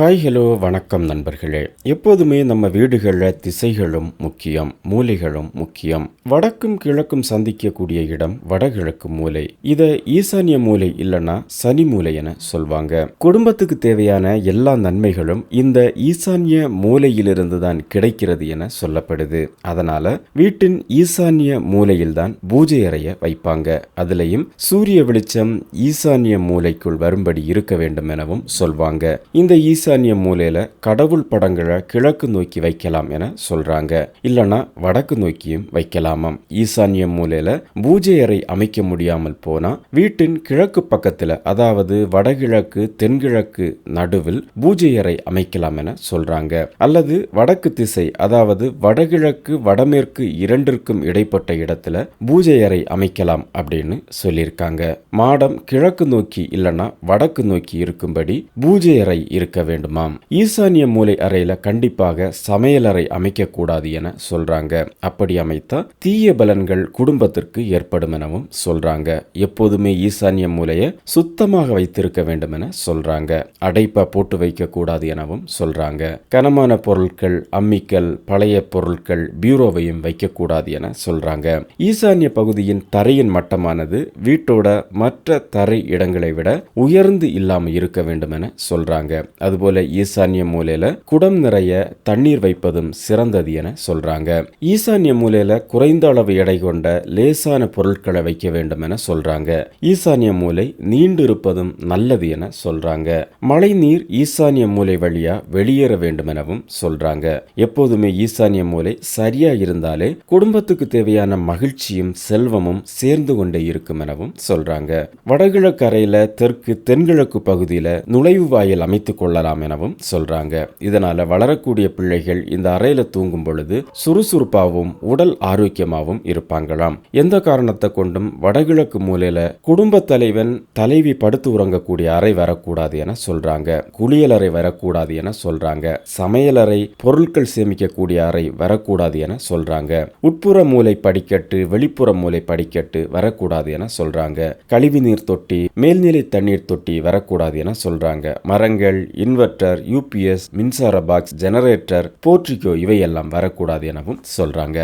Hi hello வணக்கம் நண்பர்களே. எப்போதுமே நம்ம வீடுகளில் திசைகளும் முக்கியம் மூலைகளும் முக்கியம். வடக்கும் கிழக்கும் சந்திக்கக்கூடிய இடம் வடகிழக்கு மூலை. இதை ஈசானிய மூலை இல்லைன்னா சனி மூலை என சொல்வாங்க. குடும்பத்துக்கு தேவையான எல்லா நன்மைகளும் இந்த ஈசானிய மூலையிலிருந்து தான் கிடைக்கிறது என சொல்லப்படுது. அதனால வீட்டின் ஈசானிய மூலையில் தான் பூஜை அறைய வைப்பாங்க. அதுலயும் சூரிய வெளிச்சம் ஈசானிய மூலைக்குள் வரும்படி இருக்க வேண்டும் எனவும் சொல்வாங்க. இந்த ஈசான்ய மூலையில கடவுள் படங்களை கிழக்கு நோக்கி வைக்கலாம் என சொல்றாங்க. இல்லனா வடக்கு நோக்கியும் வைக்கலாமாம். ஈசான்ய மூலையில் பூஜை அறை அமைக்க முடியாமல் போனா வீட்டின் கிழக்கு பக்கத்தில் அதாவது வடகிழக்கு தென்கிழக்கு நடுவில் பூஜை அறை அமைக்கலாம் என சொல்றாங்க. அல்லது வடக்கு திசை அதாவது வடகிழக்கு வடமேற்கு இரண்டிற்கும் இடைப்பட்ட இடத்துல பூஜை அறை அமைக்கலாம் அப்படின்னு சொல்லியிருக்காங்க. மாடம் கிழக்கு நோக்கி இல்லைன்னா வடக்கு நோக்கி இருக்கும்படி பூஜை அறை இருக்க வேண்டுமாம். ஈசானிய மூலை அறையில கண்டிப்பாக சமையலறை அமைக்க கூடாது என சொல்றாங்க. அப்படி அமைத்தா தீய பலன்கள் குடும்பத்திற்கு ஏற்படும் எனவும் சொல்றாங்க. எப்போதுமே ஈசானிய மூலையை சுத்தமாக வைத்திருக்க வேண்டும் என சொல்றாங்க. அடைப்பா போட்டு வைக்க கூடாது எனவும் சொல்றாங்க. கனமான பொருட்கள் அம்மிக்கல் பழைய பொருட்கள் பியூரோவையும் வைக்கக்கூடாது என சொல்றாங்க. ஈசானிய பகுதியின் தரையின் மட்டமானது வீட்டோட மற்ற தரை இடங்களை விட உயர்ந்து இல்லாமல் இருக்க வேண்டும் என சொல்றாங்க. அதுபோல ஈசான்ய மூலையில குடம் நிறைய தண்ணீர் வைப்பதும் சிறந்தது என சொல்றாங்க. ஈசான்ய மூலையில குறைந்த அளவு எடை கொண்ட லேசான பொருட்களை வைக்க வேண்டும் என சொல்றாங்க. ஈசான்ய மூலை நீண்டு இருப்பதும் நல்லது என சொல்றாங்க. மழை நீர் ஈசான்ய மூலை வழியா வெளியேற வேண்டும் எனவும் சொல்றாங்க. எப்போதுமே ஈசான்ய மூலை சரியா இருந்தாலே குடும்பத்துக்கு தேவையான மகிழ்ச்சியும் செல்வமும் சேர்ந்து கொண்டே இருக்கும் எனவும் சொல்றாங்க. வடகிழக்கு அறையில தெற்கு தென்கிழக்கு பகுதியில நுழைவு வாயில் அமைத்துக் கொள்ளலாம் எனவும் சொல்றாங்க. இதனால வளரக்கூடிய பிள்ளைகள் இந்த அறையில தூங்கும் பொழுது சுறுசுறுப்பாகவும் உடல் ஆரோக்கியமாகவும் இருப்பாங்களாம். எந்த காரணத்தை கொண்டும் வடகிழக்கு மூலையில குடும்ப தலைவன் தலைவி படுத்து உறங்கக்கூடிய அறை வரக்கூடாது என சொல்றாங்க. குளியலறை வரக்கூடாது என சொல்றாங்க. சமையலறை பொருட்கள் சேமிக்கக்கூடிய அறை வரக்கூடாது என சொல்றாங்க. உட்புற மூலை படிக்கட்டு வெளிப்புற மூலை படிக்கட்டு வரக்கூடாது என சொல்றாங்க. கழிவுநீர் தொட்டி மேல்நிலை தண்ணீர் தொட்டி வரக்கூடாது என சொல்றாங்க. மரங்கள் இன்வெர்டர் யூபிஎஸ் மின்சார பாக்ஸ் ஜெனரேட்டர் போர்ட்ரிகோ இவையெல்லாம் வரக்கூடாது எனவும் சொல்றாங்க.